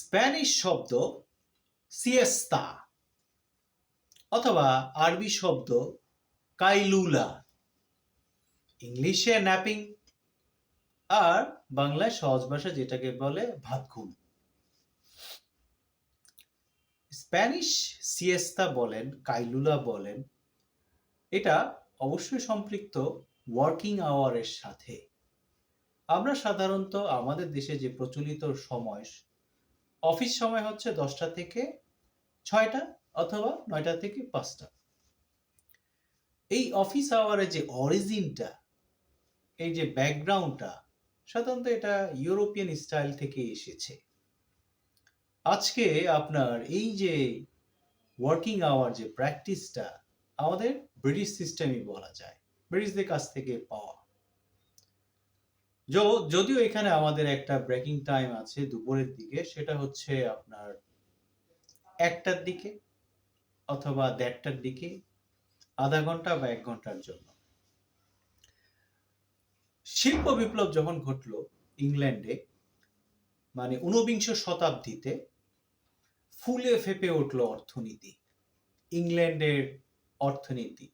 Spanish শব্দ সিয়েস্তা অথবা আরবি শব্দ কাইলুলা। ইংলিশে ন্যাপিং, আর বাংলায় সহজ ভাষা যেটাকে বলে ভাত ঘুম স্প্যানিশ সিয়েস্তা বলেন, কাইলুলা বলেন, এটা অবশ্যই সম্পৃক্ত ওয়ার্কিং আওয়ারের সাথে। আমরা সাধারণত আমাদের দেশে যে প্রচলিত সময় অফিস সময় হচ্ছে দশটা থেকে ছয়টা অথবা নয়টা থেকে পাঁচটা। এই অফিস আওয়ারের যে অরিজিনটা এই যে ব্যাকগ্রাউন্ডটা সাধারণত এটা ইউরোপিয়ান স্টাইল থেকে এসেছে। আজকে আপনার এই যে ওয়ার্কিং আওয়ার যে প্র্যাকটিসটা আমাদের ব্রিটিশ সিস্টেমই বলা যায়। ব্রিটিশদের কাছ থেকে পাওয়া। যদিও এখানে আমাদের একটা ব্রেকিং টাইম আছে দুপুরের দিকে, সেটা হচ্ছে আপনার একটার দিকে অথবা দেড়টার দিকে, আধা ঘণ্টা বা এক ঘণ্টার জন্য। শিল্প বিপ্লব যখন ঘটলো ইংল্যান্ডে মানে ঊনবিংশ শতাব্দীতে, ফুলে ফেপে উঠল অর্থনীতি, ইংল্যান্ডের অর্থনীতি।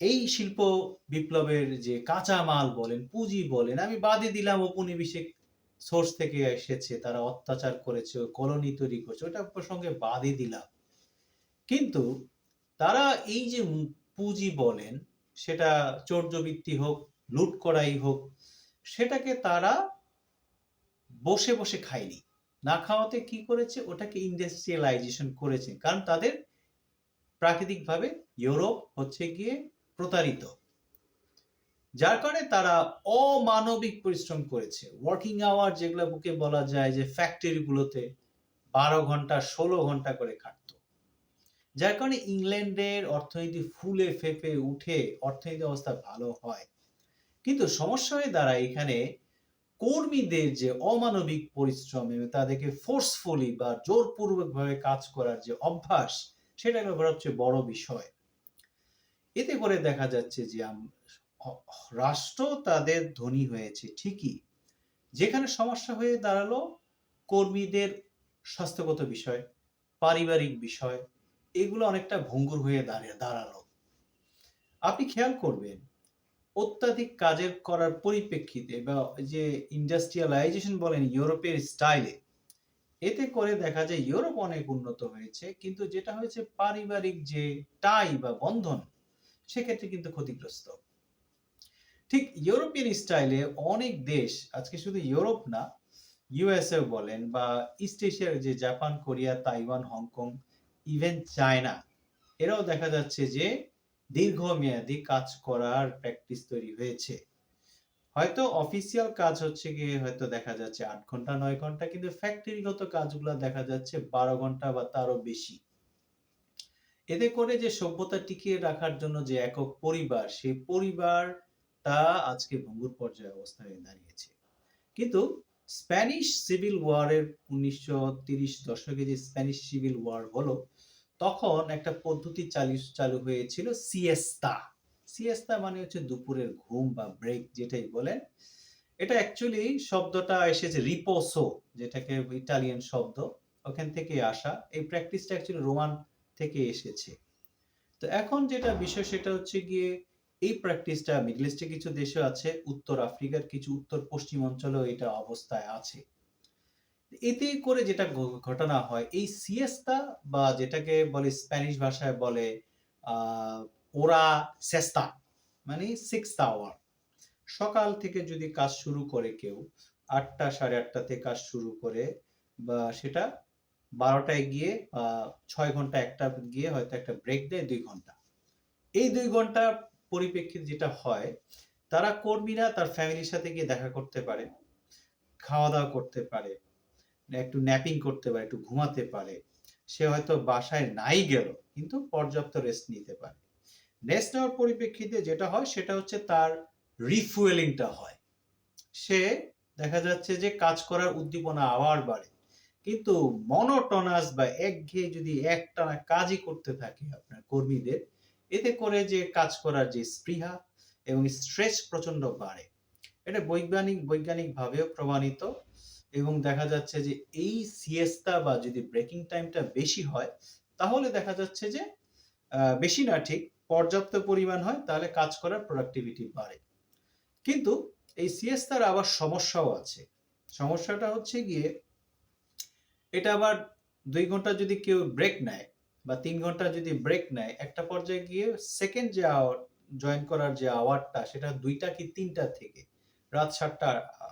এই শিল্প বিপ্লবের যে কাঁচা মাল বলেন, পুঁজি বলেন, আমি বাদে দিলাম ঔপনিবেশিক সোর্স থেকে এসেছে, তারা অত্যাচার করেছে, কলোনি তৈরি করছে ওটা প্রসঙ্গে বাদে দিলাম। কিন্তু তারা এই যে পুঁজি বলেন, সেটা চৌর্যবৃত্তি হোক, লুট করাই হোক, সেটাকে তারা বসে বসে খায়নি। না খাওয়াতে কি করেছে? ওটাকে ইন্ডাস্ট্রিয়ালাইজেশন করেছে। কারণ তাদের প্রাকৃতিকভাবে ইউরোপ হচ্ছে গিয়ে প্রতারিত। যার কারণে তারা অমানবিক পরিশ্রম করেছে। ওয়ার্কিং আওয়ার যেগুলো বুকে বলা যায় যে ফ্যাক্টরিগুলোতে বারো ঘণ্টা, ষোলো ঘণ্টা করে খাটতো যার কারণে ইংল্যান্ডের অর্থনীতি ফুলে ফেপে উঠে অর্থনীতি অবস্থা ভালো হয়। কিন্তু সমস্যা হয়ে দাঁড়ায় এখানে কর্মীদের যে অমানবিক পরিশ্রম এবং তাদেরকে ফোর্সফুলি বা জোরপূর্বকভাবে কাজ করার যে অভ্যাস, সেটা হলো সবচেয়ে বড় বিষয়। এতে করে দেখা যাচ্ছে যে রাষ্ট্র তাদের ধনী হয়েছে, ঠিকই। যেখানে সমস্যা হয়ে দাঁড়াল কর্মীদের স্বাস্থ্যগত বিষয়, পারিবারিক বিষয়, এগুলো অনেকটা ভঙ্গুর হয়ে দাঁড়িয়ে, দাঁড়াল। আপনি খেয়াল করবেন, অত্যাধিক কাজের করার পরিপ্রেক্ষিতে বা যে ইন্ডাস্ট্রিয়ালাইজেশন বলেন ইউরোপের স্টাইলে, এতে করে দেখা যায় ইউরোপ অনেক উন্নত হয়েছে, কিন্তু যেটা হয়েছে পারিবারিক যে টাই বা বন্ধন সেক্ষেত্রে কিন্তু ক্ষতিগ্রস্ত। ঠিক ইউরোপিয়ান স্টাইলে অনেক দেশ, আজকে শুধু ইউরোপ না ইউএসএ বলেন বা ইস্ট এশিয়ার যে Japan, Korea, Taiwan, Hong Kong, even China, এরাও দেখা যাচ্ছে যে দীর্ঘমেয়াদী কাজ করার প্র্যাকটিস তৈরি হয়েছে। হয়তো অফিসিয়াল কাজ হচ্ছে গিয়ে হয়তো দেখা যাচ্ছে আট ঘণ্টা, নয় ঘণ্টা, কিন্তু ফ্যাক্টরিগত কাজগুলো দেখা যাচ্ছে বারো ঘণ্টা বা তারও বেশি। এতে করে যে সভ্যতা টিকিয়ে রাখার জন্য যে একক পরিবার, সেই পরিবারটা আজকে ভঙ্গুর পর্যায়ে অবস্থায় দাঁড়িয়েছে। কিন্তু স্প্যানিশ সিভিল ওয়ারের উনিশশো দশকে যে স্প্যানিশ সিভিল ওয়ার হলো, তখন একটা পদ্ধতি চালু চালু হয়েছিল সিয়েস্তা। সিয়েস্তা মানে হচ্ছে দুপুরের ঘুম বা ব্রেক যেটাই বলেন। এটা অ্যাকচুয়ালি শব্দটা এসেছে রিপোসো, যেটাকে ইটালিয়ান শব্দ, ওখান থেকে আসা। এই প্র্যাকটিসটা অ্যাকচুয়ালি রোমান থেকে এসেছে। তো এখন যেটা বিষয় সেটা হচ্ছে গিয়ে, এই প্র্যাকটিসটা মিডল ইস্টে কিছু দেশে আছে, উত্তর আফ্রিকার কিছু উত্তর পশ্চিম অঞ্চলেও এটা অবস্থায় আছে। এতে করে যেটা ঘটনা হয়, এই সিয়েস্তা বা যেটাকে বলে স্প্যানিশ ভাষায় বলে ওরা সেস্তা মানে সিক্স আওয়ার সকাল থেকে যদি কাজ শুরু করে কেউ, আটটা সাড়ে আটটাতে কাজ শুরু করে বা সেটা বারোটায় গিয়ে ছয় ঘণ্টা একটা গিয়ে হয়তো একটা ব্রেক দেয়, দুই ঘণ্টা। এই দুই ঘণ্টা পরিপ্রেক্ষিতে যেটা হয়, তারা কর্মীরা তার ফ্যামিলির সাথে গিয়ে দেখা করতে পারে খাওয়া দাওয়া করতে পারে, একটু ন্যাপিং করতে পারে, একটু ঘুমাতে পারে। সে হয়তো বাসায় নাই গেল, কিন্তু পর্যাপ্ত রেস্ট নিতে পারে। রেস্ট নেওয়ার পরিপ্রেক্ষিতে যেটা হয়, সেটা হচ্ছে তার রিফুয়েলিংটা হয়। সে দেখা যাচ্ছে যে কাজ করার উদ্দীপনা আবার বাড়ে। কিন্তু মনোটনাস বা একঘেয়ে যদি একটানা কাজই করতে থাকে আপনার কর্মীদের, এতে করে যে কাজ করার যে স্পৃহা এবং স্ট্রেস প্রচণ্ড বাড়ে। এটা বৈজ্ঞানিক বৈজ্ঞানিক ভাবেও প্রমাণিত এবং দেখা যাচ্ছে যে এই সিয়েস্তা বা যদি ব্রেকিং টাইমটা বেশি হয়, তাহলে দেখা যাচ্ছে যে বেশি না ঠিক, পর্যাপ্ত পরিমাণ হয়, তাহলে কাজ করার প্রোডাক্টিভিটি বাড়ে। কিন্তু এই সিয়েস্তার আবার সমস্যাও আছে। সমস্যাটা হচ্ছে গিয়ে এটা আবার দুই ঘণ্টা যদি কেউ ব্রেক নেয় বা তিন ঘণ্টা যদি ব্রেক নেয়, একটা পর্যায়ে গিয়ে সেকেন্ড যে আওয়ার জয়েন করার যে আওয়ারটা সেটা দুইটা কি তিনটা থেকে? রাত সাতটা,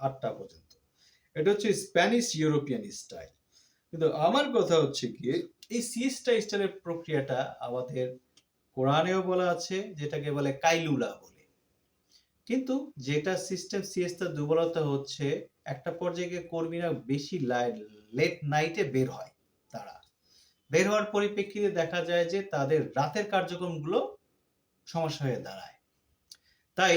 আটটা পর্যন্ত। এটা হচ্ছে স্প্যানিশ ইউরোপিয়ান স্টাইল কিন্তু আমার কথা হচ্ছে কি, এই সিএসটা স্টাইলের প্রক্রিয়াটা আমাদের কোরআনেও বলা আছে, যেটাকে বলে কাইলুলা বলে। কিন্তু যেটা সিস্টেম সিএসটার দুর্বলতা হচ্ছে, একটা পর্যায়ে কর্মীরা বেশি লেট নাইটে বের হয় তারা। বের হওয়ার পরিপ্রেক্ষিতে দেখা যায় যে তাদের রাতের কার্যক্রমগুলো সমস্যা হয়ে দাঁড়ায়। তাই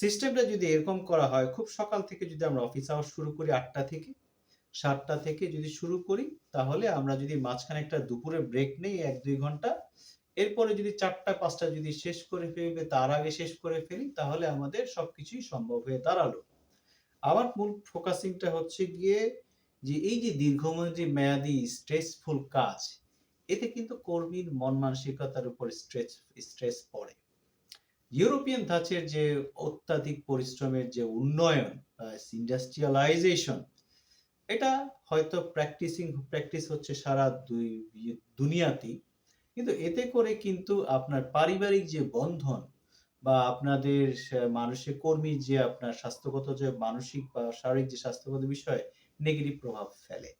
সিস্টেমটা যদি এরকম করা হয়, খুব সকাল থেকে যদি আমরা অফিস আওয়ার শুরু করি আটটা থেকে, সাতটা থেকে যদি শুরু করি, তাহলে আমরা যদি মাঝখানে একটা দুপুরে ব্রেক নেই, এক দুই ঘণ্টা এরপরে যদি চারটা, পাঁচটা যদি শেষ করে ফেলবে, তার আগে শেষ করে ফেলি, তাহলে আমাদের সবকিছুই সম্ভব হয়ে দাঁড়াল। আমার মূল ফোকাসিংটা হচ্ছে গিয়ে যে এই যে দীর্ঘমেয়াদী মেয়াদী স্ট্রেসফুল কাজ, এতে কিন্তু কর্মীর মন মানসিকতার উপর স্ট্রেস স্ট্রেস পড়ে। ইউরোপিয়ান ধাঁচের যে অত্যাধিক পরিশ্রমের যে উন্নয়ন ইন্ডাস্ট্রিয়ালাইজেশন এটা হয়তো প্র্যাকটিসিং প্র্যাকটিস হচ্ছে সারা দুই, দুনিয়াতেই। কিন্তু এতে করে কিন্তু আপনার পারিবারিক যে বন্ধন বা আপনাদের মানসিক কর্মীর যে আপনার স্বাস্থ্যগত যে মানসিক বা শারীরিক যে স্বাস্থ্যগত বিষয়ে নেগেটিভ প্রভাব ফেলে।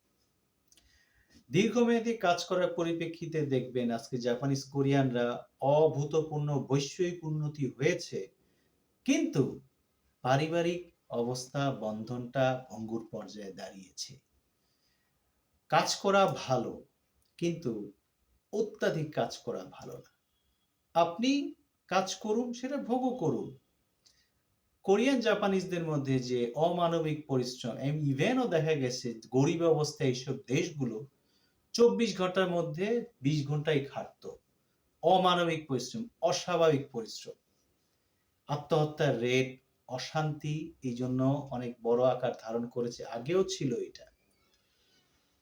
দীর্ঘমেয়াদী কাজ করার পরিপ্রেক্ষিতে দেখবেন আজকে জাপানিজ কোরিয়ানরা অভূতপূর্ণ বৈষয়িক উন্নতি হয়েছে, কিন্তু পারিবারিক অবস্থা বন্ধনটা ভঙ্গুর পর্যায়ে দাঁড়িয়েছে। কাজ করা ভালো, কিন্তু অত্যাধিক কাজ করা ভালো না। আপনি কাজ করুন, সেটা ভোগও করুন। কোরিয়ান জাপানিজদের মধ্যে যে অমানবিক পরিশ্রম ইভেনও দেখা গেছে, গরিব অবস্থায় এইসব দেশগুলো চব্বিশ ঘণ্টার মধ্যে বিশ ঘন্টাই খাটতো। অমানবিক পরিশ্রম, অস্বাভাবিক পরিশ্রম। আত্মহত্যার রেট অশান্তি এই জন্য অনেক বড় আকার ধারণ করেছে। আগেও ছিল এটা।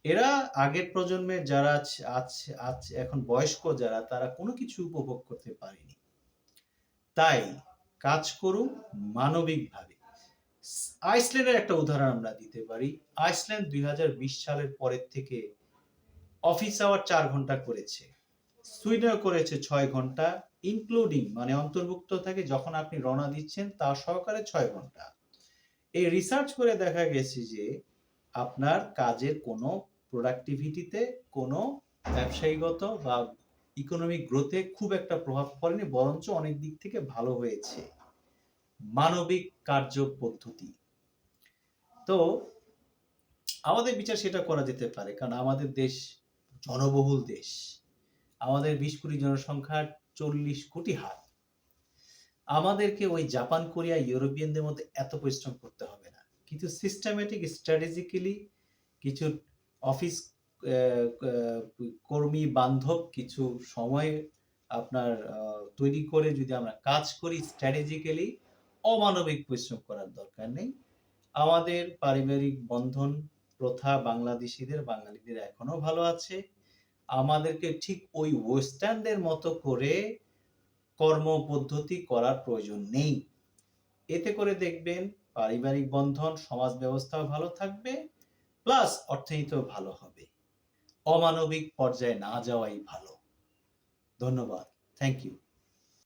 এরা আগের প্রজন্মের যারা আছ- এখন বয়স্ক যারা, তারা কোনো কিছু উপভোগ করতে পারেনি। তাই কাজ করুন মানবিকভাবে। আইসল্যান্ডের একটা উদাহরণ আমরা দিতে পারি। আইসল্যান্ড দুই সালের পরের থেকে অফিস আওয়ার চার ঘণ্টা করেছে। সুইডেন করেছে ছয় ঘণ্টা, ইনক্লুডিং মানে অন্তর্ভুক্ত থাকে যখন আপনি রওনা দিচ্ছেন তা সহকারে ছয় ঘণ্টা। এই রিসার্চ করে দেখা গেছে যে আপনার কাজের কোনো প্রোডাক্টিভিটিতে কোনো ব্যবসায়ীগত বা ইকোনমিক গ্রোথে খুব একটা প্রভাব পড়েনি, বরঞ্চ অনেক দিক থেকে ভালো হয়েছে। মানবিক কার্য পদ্ধতি। তো আমাদের বিচার সেটা করা যেতে পারে, কারণ আমাদের দেশ জনবহুল দেশ। আমাদের বিশ কোটি জনসংখ্যার চল্লিশ কোটি হাত। আমাদেরকে ওই জাপান, কোরিয়া, ইউরোপিয়ানদের মধ্যে এত পরিশ্রম করতে হবে না। কিন্তু সিস্টেমেটিক স্ট্র্যাটেজিক্যালি কিছু অফিস কর্মী, বান্ধব কিছু সময় আপনার তৈরি করে যদি আমরা কাজ করি স্ট্র্যাটেজিক্যালি অমানবিক পরিশ্রম করার দরকার নেই। আমাদের পারিবারিক বন্ধন প্রথা বাংলাদেশিদের, বাঙালিদের এখনও ভালো আছে। আমাদেরকে ঠিক ওই ওয়েস্টার্নদের মতো করে কর্ম পদ্ধতি করার প্রয়োজন নেই। এতে করে দেখবেন পারিবারিক বন্ধন, সমাজ ব্যবস্থাও ভালো থাকবে। প্লাস অর্থনীতিও ভালো হবে। অমানবিক পর্যায়ে না যাওয়াই ভালো। ধন্যবাদ। Thank you